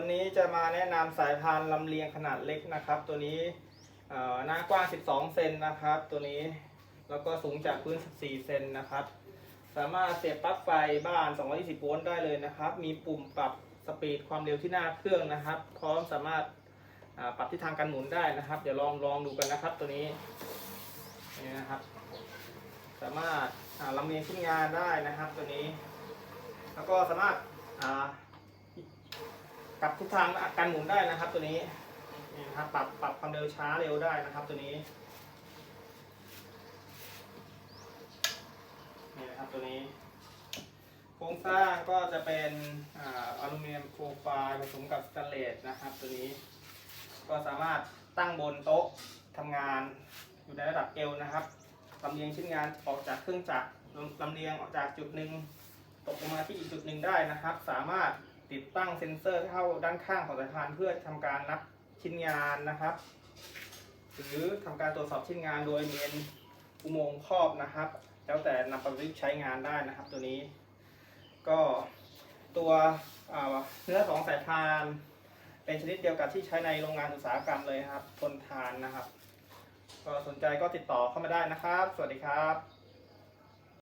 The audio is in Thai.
วันนี้จะมาแนะนำสายพานลำเลียงขนาดเล็กนะครับ ตัวนี้หน้ากว้าง 12 เซนนะครับ ตัวนี้แล้วก็สูงจากพื้น 14 เซนนะครับ สามารถเสียบปลั๊กไฟบ้าน 220 โวลต์ได้เลยนะครับ มีปุ่มปรับสปีดความเร็วที่หน้าเครื่องนะครับ พร้อมสามารถปรับทิศทางการหมุนได้นะครับ เดี๋ยวลองลองดูกันนะครับ ตัวนี้นี่นะครับ สามารถลำเลียงขึ้นงานได้นะครับ ตัวนี้ แล้วก็สามารถ อ่ากลับทิศทางการหมุนได้นะครับตัวนี้นี่นะครับปรับปรับความเร็วช้าเร็วได้นะครับตัวนี้นี่นะครับตัวนี้โครงสร้างก็จะเป็นออลูมิเนียมโปรไฟล์ผสมกับสแตนเลสนะครับ ตัวนี้ ก็สามารถตั้งบนโต๊ะทำงานอยู่ในระดับเอวนะครับลำเลียงชิ้นงานออกจากเครื่องจักรลำเลียงออกจากจุดหนึ่งตกลงมาที่อีกจุดหนึ่งได้นะครับ สามารถ ติดตั้งเซ็นเซอร์เข้าด้านข้างของสายพานเพื่อทำการนับชิ้นงานนะครับ หรือทำการตรวจสอบชิ้นงานโดยเมนอุโมงค์ครอบนะครับ แล้วแต่นำไประยุกต์ใช้งานได้นะครับ ตัวนี้ ก็ตัวอ่าเนื้อของสายพาน เป็นชนิดเดียวกับที่ใช้ในโรงงานอุตสาหกรรมเลยครับ ทนทานนะครับ ก็สนใจก็ติดต่อเข้ามาได้นะครับ สวัสดีครับ